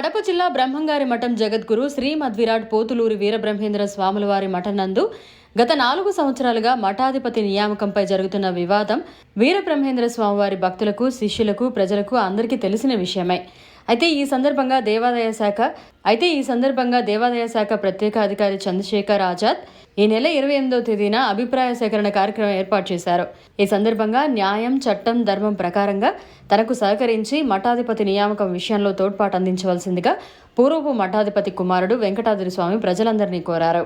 కడప జిల్లా బ్రహ్మంగారి మఠం జగద్గురు శ్రీ మధ్విరాట్ పోతులూరి వీరబ్రహ్మేంద్ర స్వాముల వారి మఠం నందు గత నాలుగు సంవత్సరాలుగా మఠాధిపతి నియామకంపై జరుగుతున్న వివాదం వీరబ్రహ్మేంద్ర స్వామివారి భక్తులకు శిష్యులకు ప్రజలకు అందరికీ తెలిసిన విషయమే. అయితే ఈ సందర్భంగా దేవాదాయ శాఖ అయితే ఈ సందర్భంగా దేవాదాయ శాఖ ప్రత్యేక అధికారి చంద్రశేఖర్ ఆజాద్ ఈ నెల ఇరవై ఎనిమిదవ తేదీన అభిప్రాయ సేకరణ కార్యక్రమం ఏర్పాటు చేశారు. ఈ సందర్భంగా న్యాయం చట్టం ధర్మం ప్రకారంగా తనకు సహకరించి మఠాధిపతి నియామకం విషయంలో తోడ్పాటు అందించవలసిందిగా పూర్వపు మఠాధిపతి కుమారుడు వెంకటాద్రి స్వామి ప్రజలందరినీ కోరారు.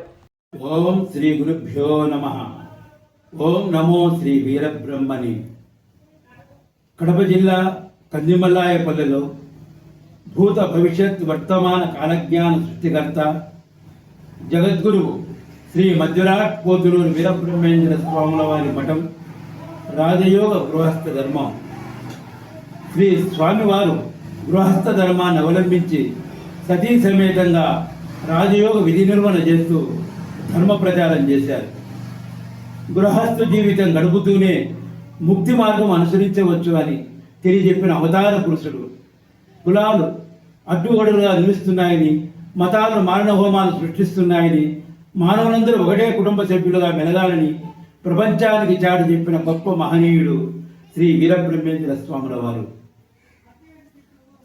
ఓం శ్రీ గురుభ్యో నమ. ఓం నమో శ్రీ వీరబ్రహ్మణి. కడప జిల్లా కందిమల్లాయపల్లెలో భూత భవిష్యత్ వర్తమాన కాలజ్ఞాన సృష్టికర్త. జగద్గురువు శ్రీ మధ్యరాట్ పోతులూరు వీరబ్రహ్మేంద్ర స్వాముల వారి మఠం రాజయోగ గృహస్థ ధర్మం. శ్రీ స్వామివారు గృహస్థ ధర్మాన్ని అవలంబించి సతీ సమేతంగా రాజయోగ విధి నిర్వహణ చేస్తూ ధర్మ ప్రచారం చేశారు. గృహస్థ జీవితం గడుపుతూనే ముక్తి మార్గం అనుసరించవచ్చు అని తెలియజెప్పిన అవతార పురుషుడు కులాలు అడ్డుగడులుగా నిలుస్తున్నాయని మతాలను మారణ హోమాలు సృష్టిస్తున్నాయని మానవులందరూ ఒకటే కుటుంబ సభ్యులుగా మెలగాలని ప్రపంచానికి చాటి చెప్పిన గొప్ప మహనీయుడు శ్రీ వీరబ్రహ్మేంద్ర స్వాముల వారు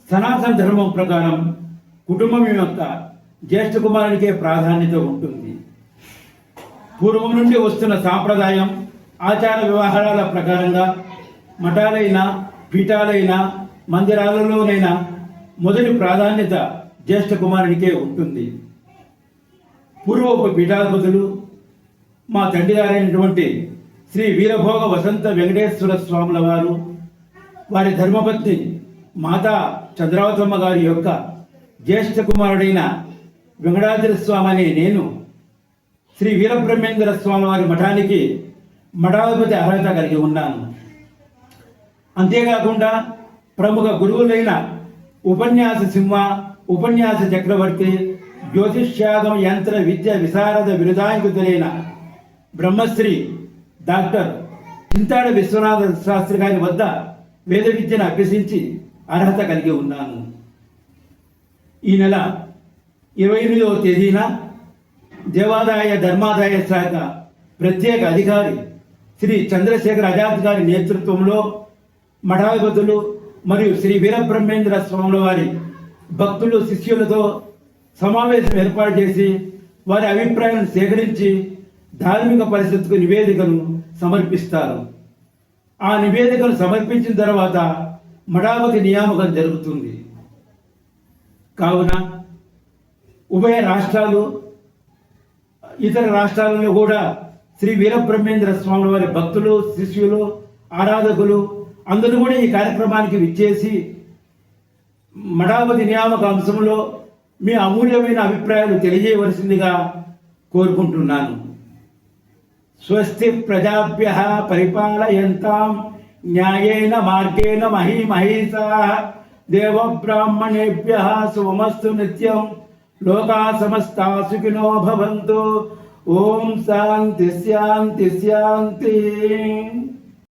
సనాతన ధర్మం ప్రకారం కుటుంబం యొక్క జ్యేష్ఠ కుమారునికే ప్రాధాన్యత ఉంటుంది. పూర్వం నుండి వస్తున్న సాంప్రదాయం ఆచార వ్యవహారాల ప్రకారంగా మఠాలైనా పీఠాలైనా మందిరాలలోనైనా మొదటి ప్రాధాన్యత జ్యేష్ఠ కుమారునికే ఉంటుంది. పూర్వపు పీఠాధిపతులు మా తండ్రి గారైనటువంటి శ్రీ వీరభోగ వసంత వెంకటేశ్వర స్వాముల వారు వారి ధర్మపత్ని మాతా చంద్రావతమ్మ గారి యొక్క జ్యేష్ఠ కుమారుడైన వెంకటాద్రి స్వామి అనే నేను శ్రీ వీరబ్రహ్మేంద్ర స్వామి వారి మఠానికి మఠాధిపతి అర్హత కలిగి ఉన్నాను. అంతేకాకుండా ప్రముఖ గురువులైన ఉపన్యాస సింహ ఉపన్యాస చక్రవర్తి జ్యోతిష్యాగం యంత్ర విద్య విశారద బిరుదాంకితులైన బ్రహ్మశ్రీ డాక్టర్ చింతాడ విశ్వనాథ శాస్త్రి గారి వద్ద వేద విద్యను అభ్యసించి అర్హత కలిగి ఉన్నాను ఈ నెల ఇరవై ఎనిమిదవ తేదీన దేవాదాయ ధర్మాదాయ శాఖ ప్రత్యేక అధికారి శ్రీ చంద్రశేఖర్ ఆజాద్ గారి నేతృత్వంలో మఠాధిపతులు మరియు శ్రీ వీరబ్రహ్మేంద్ర స్వాముల వారి భక్తులు శిష్యులతో సమావేశం ఏర్పాటు చేసి వారి అభిప్రాయాలను సేకరించి ధార్మిక పరిస్థితికి నివేదికను సమర్పిస్తారు. ఆ నివేదికను సమర్పించిన తర్వాత మఠాపతి నియామకం జరుగుతుంది. కావున ఉభయ రాష్ట్రాలు ఇతర రాష్ట్రాలలో కూడా శ్రీ వీరబ్రహ్మేంద్ర స్వామి వారి భక్తులు శిష్యులు ఆరాధకులు అందరూ కూడా ఈ కార్యక్రమానికి విచ్చేసి మఠాపతి నియామక అంశంలో మీ అమూల్యమైన అభిప్రాయాలు తెలియజేయవలసిందిగా కోరుకుంటున్నాను. స్వస్తి ప్రజాభ్య పరిపాలయంతాం న్యాయేన మార్గేణ మహీమహీసా దేవబ్రాహ్మణేభ్య శుభమస్తు నిత్యం లోకా సమస్తా సుఖినో భవంతు. ఓం శాంతి శాంతి శాంతి.